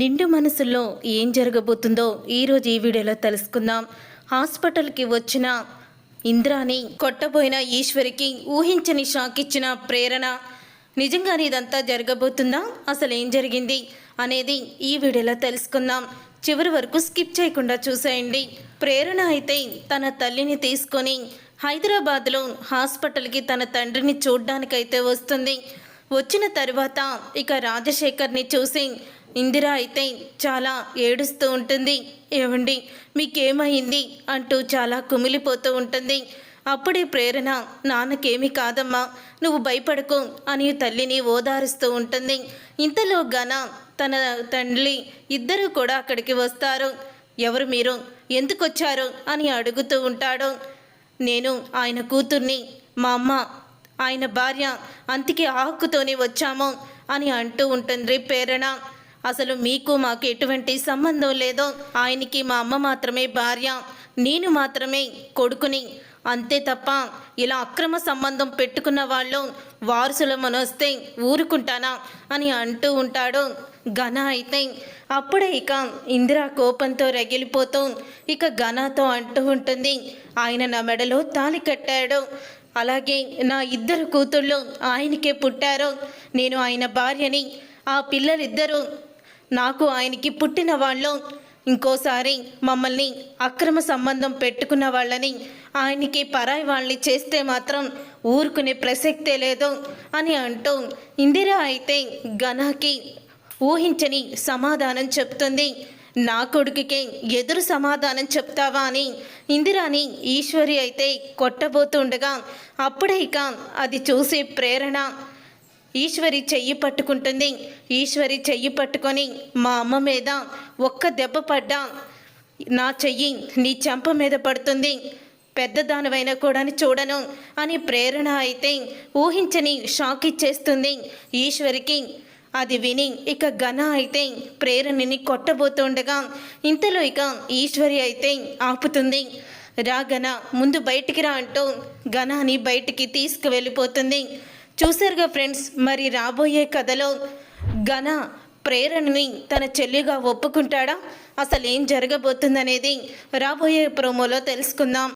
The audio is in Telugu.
నిండు మనసులో ఏం జరగబోతుందో ఈరోజు ఈ వీడియోలో తెలుసుకుందాం. హాస్పిటల్కి వచ్చిన ఇంద్రాని కొట్టబోయిన ఈశ్వరికి ఊహించని షాక్ ఇచ్చిన ప్రేరణ. నిజంగానే ఇదంతా జరగబోతుందా? అసలు ఏం జరిగింది? అనేది ఈ వీడియోలో తెలుసుకుందాం. చివరి వరకు స్కిప్ చేయకుండా చూసేయండి. ప్రేరణ అయితే తన తల్లిని తీసుకొని హైదరాబాద్లో హాస్పిటల్కి తన తండ్రిని చూడ్డానికైతే వస్తుంది. వచ్చిన తర్వాత ఇక రాజశేఖర్ని చూసి ఇందిర అయితే చాలా ఏడుస్తూ ఉంటుంది. ఏమండి మీకేమైంది? అంటూ చాలా కుమిలిపోతూ ఉంటుంది. అప్పుడే ప్రేరణ నాన్నకేమి కాదమ్మా నువ్వు భయపడకు అని తల్లిని ఓదారుస్తూ ఉంటుంది. ఇంతలో గన తన తండ్రి ఇద్దరూ కూడా అక్కడికి వస్తారు. ఎవరు మీరు? ఎందుకు వచ్చారు అని అడుగుతూ ఉంటాడు. నేను ఆయన కూతుర్ని మా అమ్మ ఆయన భార్య అంతికి ఆహక్కుతోనే వచ్చాము అని అంటూ ఉంటుంది ప్రేరణ. అసలు మీకు మాకు ఎటువంటి సంబంధం లేదో. ఆయనకి మా అమ్మ మాత్రమే భార్య. నేను మాత్రమే కొడుకుని. అంతే తప్ప ఇలా అక్రమ సంబంధం పెట్టుకున్న వాళ్ళు వారసుల మనొస్తే ఊరుకుంటానా అని అంటూ ఉంటాడు ఘన అయితే. అప్పుడే ఇక ఇందిరా కోపంతో రగిలిపోతూ ఇక ఘనతో అంటూ ఉంటుంది ఆయన నా మెడలో తాళి కట్టాడు. అలాగే నా ఇద్దరు కూతుళ్ళు ఆయనకే పుట్టారు. నేను ఆయన భార్యని ఆ పిల్లలిద్దరూ నాకు ఆయనకి పుట్టిన వాళ్ళు. ఇంకోసారి మమ్మల్ని అక్రమ సంబంధం పెట్టుకున్న వాళ్ళని ఆయనకి పరాయి వాళ్ళని చేస్తే మాత్రం ఊరుకునే ప్రసక్తే లేదు అని అంటూ ఇందిరా అయితే ఘనాకి ఊహించని సమాధానం చెప్తుంది. నా కొడుకుకే ఎదురు సమాధానం చెప్తావా అని ఇందిరాని ఈశ్వరి అయితే కొట్టబోతుండగా అప్పుడే ఇక అది చూసి ప్రేరణ ఈశ్వరి చెయ్యి పట్టుకుంటుంది. ఈశ్వరి చెయ్యి పట్టుకొని మా అమ్మ మీద ఒక్క దెబ్బ పడ్డా. నా చెయ్యి నీ చెంప మీద పడుతుంది. పెద్దదానివైనా కూడా చూడను అని ప్రేరణ అయితే ఊహించని షాక్ ఇచ్చేస్తుంది ఈశ్వరికి. అది విని ఇక ఘన అయితే ప్రేరణని కొట్టబోతుండగా ఇంతలో ఇక ఈశ్వరి అయితే ఆపుతుంది. రా ఘన ముందు బయటికి రా అంటూ ఘనాని బయటికి తీసుకువెళ్ళిపోతుంది. చూసారుగా ఫ్రెండ్స్ మరి రాబోయే కథలో ఘన ప్రేరణని తన చెల్లిగా ఒప్పుకుంటాడా? అసలు ఏం జరగబోతుందనేది రాబోయే ప్రోమోలో తెలుసుకుందాం.